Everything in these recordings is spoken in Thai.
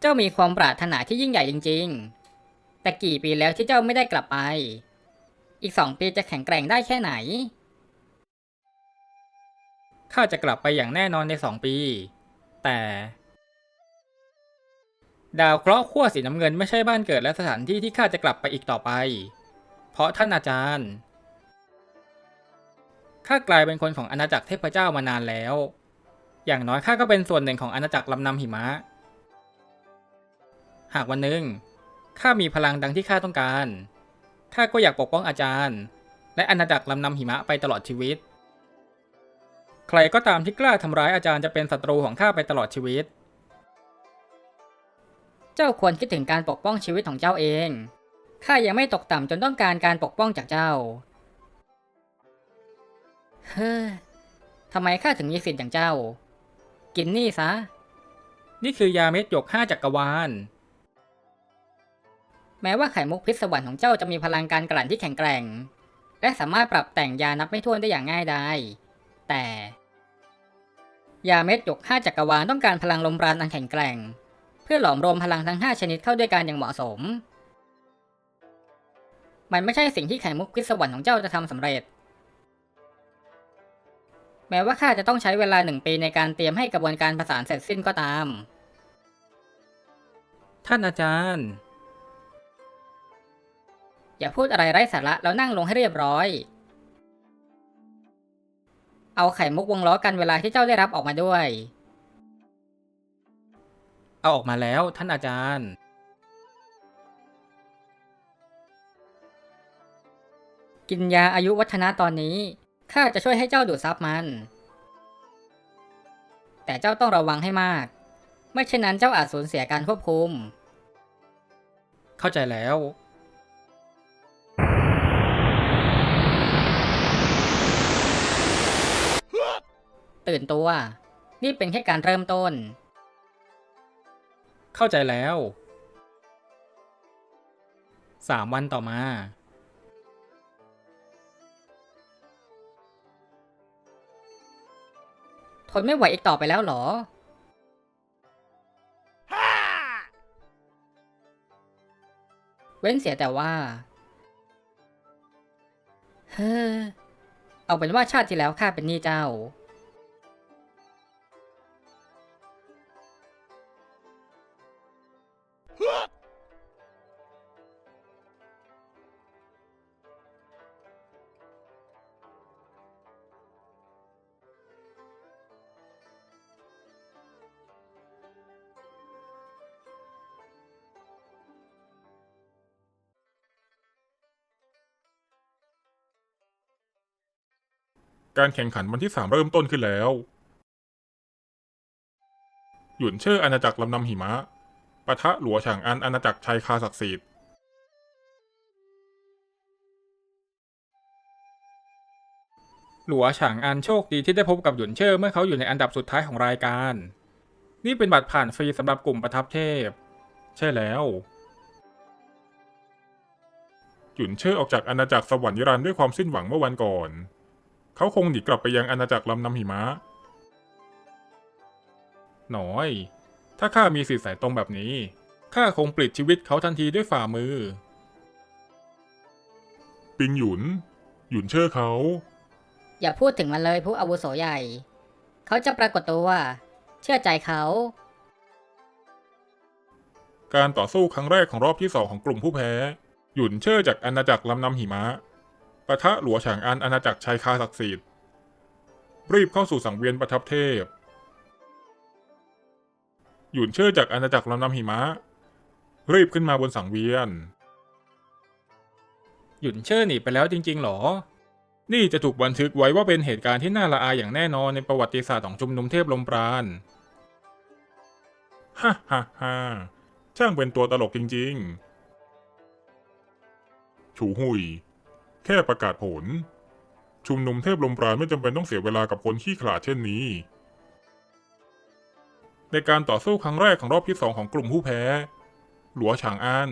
เจ้ามีความปรารถนาที่ยิ่งใหญ่จริง ๆ แต่กี่ปีแล้วที่เจ้าไม่ได้กลับไป อีกสองปีจะแข็งแกร่งได้แค่ไหน ข้าจะกลับไปอย่างแน่นอนในสองปี แต่ ดาวเคราะห์ขั้วสีน้ำเงินไม่ใช่บ้านเกิดและสถานที่ที่ข้าจะกลับไปอีกต่อไป เพราะท่านอาจารย์ข้ากลายเป็นคนของอาณาจักรเทพเจ้ามานานแล้ว อย่างน้อยข้าก็เป็นส่วนหนึ่งของอาณาจักรลำนำหิมะ หากวันหนึ่งข้ามีพลังดังที่ข้าต้องการข้าก็อยากปกป้องอาจารย์ และอาณาจักรลำนำหิมะไปตลอดชีวิต ใครก็ตามที่กล้าทำร้ายอาจารย์จะเป็นศัตรูของข้าไปตลอดชีวิต เจ้าควรคิดถึงการปกป้องชีวิตของเจ้าเองข้ายังไม่ตกต่ำจนต้องการการปกป้องจากเจ้า เฮ้อทำไมข้าถึงมีสิทธิ์อย่างเจ้า กินนี่ซะ นี่คือยาเม็ดหยกห้าจักรวาล แม้ว่าไข่มุกพิศวรรค์ของเจ้าจะมีพลังการกลั่นที่แข็งแกร่ง และสามารถปรับแต่งยานับไม่ถ้วนได้อย่างง่ายดายแต่ ยาเม็ดหยกห้าจักรวาลต้องการพลังลมปราณอันแข็งแกร่ง เพื่อหลอมรวมพลังทั้งห้าชนิดเข้าด้วยกันอย่างเหมาะสม มันไม่ใช่สิ่งที่ไข่มุกพิศวรรค์ของเจ้าจะทำสำเร็จ แม้ว่าข้าจะต้องใช้เวลาหนึ่งปีในการเตรียมให้กระบวนการผสานเสร็จสิ้นก็ตาม ท่านอาจารย์ อย่าพูดอะไรไร้สาระแล้วนั่งลงให้เรียบร้อย เอาไข่มุกวงล้อกันเวลาที่เจ้าได้รับออกมาด้วย เอาออกมาแล้วท่านอาจารย์ กินยาอายุวัฒนะตอนนี้ข้าจะช่วยให้เจ้าดูดซับมัน แต่เจ้าต้องระวังให้มาก ไม่เช่นนั้นเจ้าอาจสูญเสียการควบคุม เข้าใจแล้ว ตื่นตัว นี่เป็นแค่การเริ่มต้น เข้าใจแล้วสามวันต่อมา ทนไม่ไหวอีกต่อไปแล้วเหรอ เว้นเสียแต่ว่า เฮ้อ เอาเป็นว่าชาติที่แล้วข้าเป็นหนี้เจ้า การแข่งขันวันที่สามเริ่มต้นขึ้นแล้ว หยุนเชิ่ออาณาจักรลำนำหิมะปะทะหลัวฉางอันอาณาจักรชายคาศักดิ์สิทธิ์หลัวฉางอันโชคดีที่ได้พบกับหยุนเชอร์เมื่อเขาอยู่ในอันดับสุดท้ายของรายการ นี่เป็นบัตรผ่านฟรีสำหรับกลุ่มประทับเทพ ใช่แล้ว หยุนเชิ่อออกจากอาณาจักรสวรรค์นิรันด้วยความสิ้นหวังเมื่อวันก่อน เขาคงหนีกลับไปยังอาณาจักรลำนำหิมะหน่อย ถ้าข้ามีสิทธิ์สายตรงแบบนี้ ข้าคงปลิดชีวิตเขาทันทีด้วยฝ่ามือ ปิงหยุน หยุนเชิ่อเขา อย่าพูดถึงมันเลยผู้อาวุโสใหญ่ เขาจะปรากฏตัวเชื่อใจเขา การต่อสู้ครั้งแรกของรอบที่สองของกลุ่มผู้แพ้ หยุนเชิ่อจากอาณาจักรลำนำหิมะ ปะทะหลัวฉางอันอาณาจักรชายคาศักดิ์สิทธิ์รีบเข้าสู่สังเวียนประทับเทพ หยุนเชิ่อจากอาณาจักรลำนำหิมะ รีบขึ้นมาบนสังเวียน หยุนเชอร์หนีไปแล้วจริง ๆ หรอ นี่จะถูกบันทึกไว้ว่าเป็นเหตุการณ์ที่น่าละอายอย่างแน่นอนในประวัติศาสตร์ของชุมนุมเทพลมปราณฮ่าฮ่าฮ่าช่างเป็นตัวตลกจริง ๆ ฉูหุย แค่ประกาศผล ชุมนุมเทพลมปราณไม่จำเป็นต้องเสียเวลากับคนขี้ขลาดเช่นนี้ ในการต่อสู้ครั้งแรกของรอบที่สองของกลุ่มผู้แพ้ หลัวฉางอัน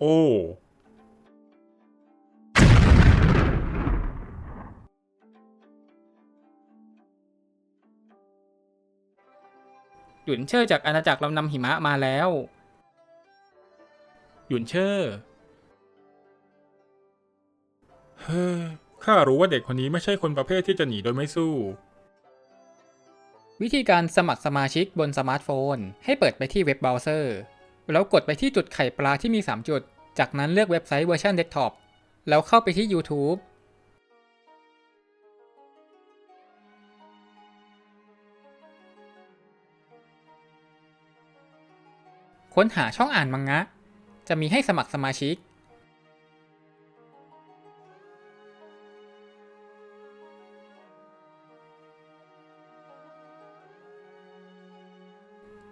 โอ้หยุนเชิ่อจากอาณาจักรลำนำหิมะมาแล้ว หยุนเชิ่อ เฮ้อข้ารู้ว่าเด็กคนนี้ไม่ใช่คนประเภทที่จะหนีโดยไม่สู้ วิธีการสมัครสมาชิกบนสมาร์ทโฟน ให้เปิดไปที่เว็บเบราว์เซอร์ แล้วกดไปที่จุดไข่ปลาที่มี 3 จุด จากนั้นเลือกเว็บไซต์เวอร์ชันเดสก์ท็อปแล้วเข้าไปที่ YouTube ค้นหาช่องอ่านมังงะ จะมีให้สมัครสมาชิก